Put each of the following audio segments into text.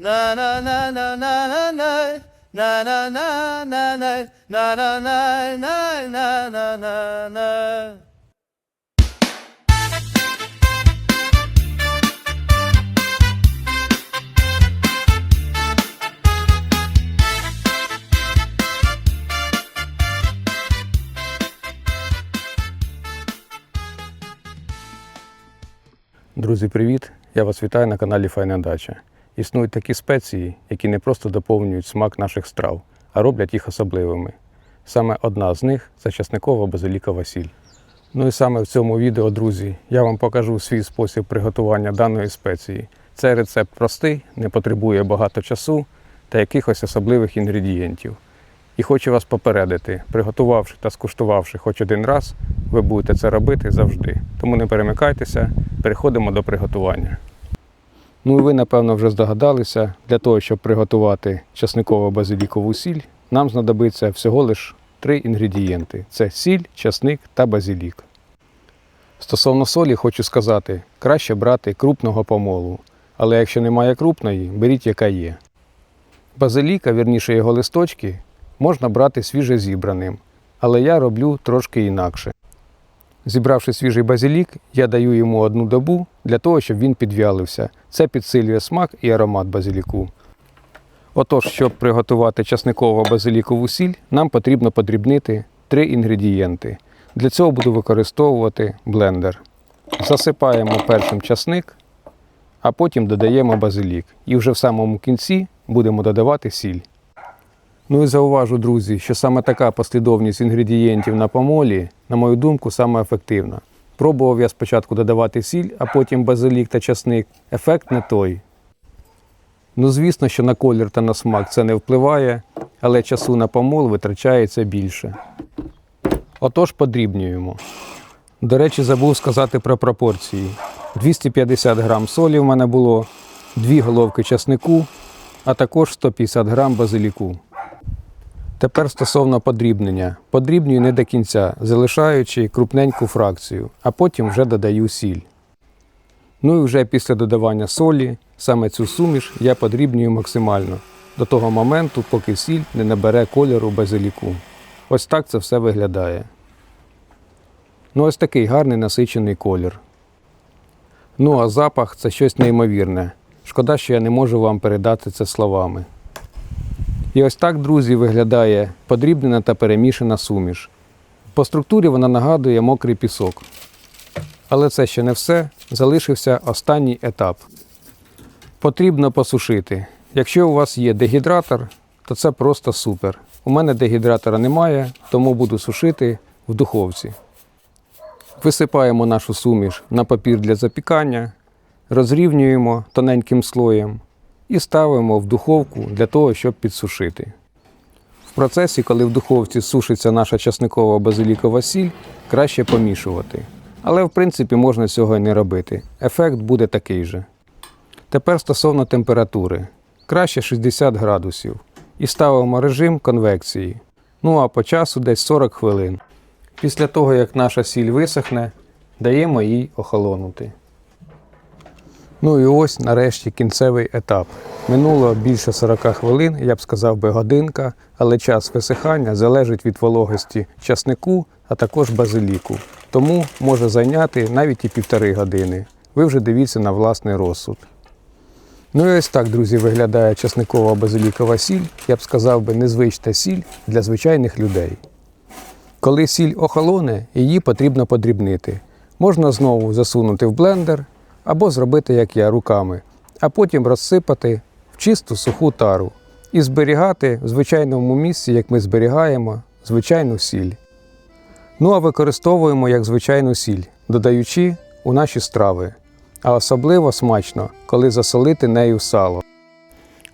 Na na na na na na. Na na na na na na na na na na na na на Друзі, привіт! Я вас вітаю на каналі Файна Дача. Існують такі спеції, які не просто доповнюють смак наших страв, а роблять їх особливими. Саме одна з них це часникова базилікова сіль. Ну і саме в цьому відео, друзі, я вам покажу свій спосіб приготування даної спеції. Цей рецепт простий, не потребує багато часу та якихось особливих інгредієнтів. І хочу вас попередити, приготувавши та скуштувавши хоч один раз, ви будете це робити завжди. Тому не перемикайтеся, переходимо до приготування. Ну і ви, напевно, вже здогадалися, для того, щоб приготувати часниково базилікову сіль, нам знадобиться всього лиш три інгредієнти: це сіль, часник та базилік. Стосовно солі, хочу сказати, краще брати крупного помолу, але якщо немає крупної, беріть яка є. Базиліка, вірніше його листочки, можна брати свіже зібраним, але я роблю трошки інакше. Зібравши свіжий базилік, я даю йому одну добу для того, щоб він підвялився. Це підсилює смак і аромат базиліку. Отож, щоб приготувати часниково базилікову сіль, нам потрібно подрібнити три інгредієнти. Для цього буду використовувати блендер. Засипаємо першим часник, а потім додаємо базилік. І вже в самому кінці будемо додавати сіль. Ну і зауважу, друзі, що саме така послідовність інгредієнтів на помолі, на мою думку, саме ефективна. Пробував я спочатку додавати сіль, а потім базилік та часник. Ефект не той. Ну, звісно, що на колір та на смак це не впливає, але часу на помол витрачається більше. Отож, подрібнюємо. До речі, забув сказати про пропорції. 250 грам солі в мене було, 2 головки часнику, а також 150 грам базиліку. Тепер стосовно подрібнення. Подрібнюю не до кінця, залишаючи крупненьку фракцію, а потім вже додаю сіль. Ну і вже після додавання солі, саме цю суміш я подрібнюю максимально, до того моменту, поки сіль не набере кольору базиліку. Ось так це все виглядає. Ну, ось такий гарний насичений колір. Ну а запах це щось неймовірне. Шкода, що я не можу вам передати це словами. І ось так, друзі, виглядає подрібнена та перемішана суміш. По структурі вона нагадує мокрий пісок. Але це ще не все. Залишився останній етап. Потрібно посушити. Якщо у вас є дегідратор, то це просто супер. У мене дегідратора немає, тому буду сушити в духовці. Висипаємо нашу суміш на папір для запікання, розрівнюємо тоненьким слоєм і ставимо в духовку для того, щоб підсушити. В процесі, коли в духовці сушиться наша часникова базилікова сіль, краще помішувати. Але в принципі можна цього і не робити. Ефект буде такий же. Тепер стосовно температури. Краще 60 градусів. І ставимо режим конвекції. Ну а по часу десь 40 хвилин. Після того, як наша сіль висохне, даємо їй охолонути. Ну і ось нарешті кінцевий етап. Минуло більше 40 хвилин, я б сказав би годинка, але час висихання залежить від вологості часнику, а також базиліку. Тому може зайняти навіть і півтори години. Ви вже дивіться на власний розсуд. Ну і ось так, друзі, виглядає часникова базилікова сіль. Я б сказав би незвична сіль для звичайних людей. Коли сіль охолоне, її потрібно подрібнити. Можна знову засунути в блендер або зробити, як я, руками, а потім розсипати в чисту суху тару і зберігати в звичайному місці, як ми зберігаємо звичайну сіль. Ну а використовуємо як звичайну сіль, додаючи у наші страви. А особливо смачно, коли засолити нею сало.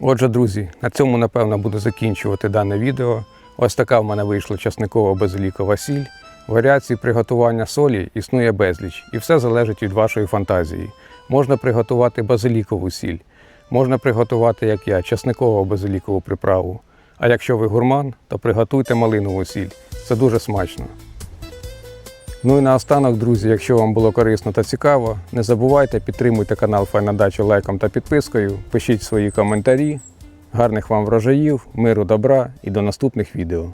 Отже, друзі, на цьому напевно буду закінчувати дане відео. Ось така в мене вийшла часникова базилікова сіль. Варіацій приготування солі існує безліч, і все залежить від вашої фантазії. Можна приготувати базилікову сіль, можна приготувати, як я, часникову базилікову приправу. А якщо ви гурман, то приготуйте малинову сіль. Це дуже смачно. Ну і наостанок, друзі, якщо вам було корисно та цікаво, не забувайте підтримуйте канал Файна Дача лайком та підпискою, пишіть свої коментарі. Гарних вам врожаїв, миру, добра і до наступних відео.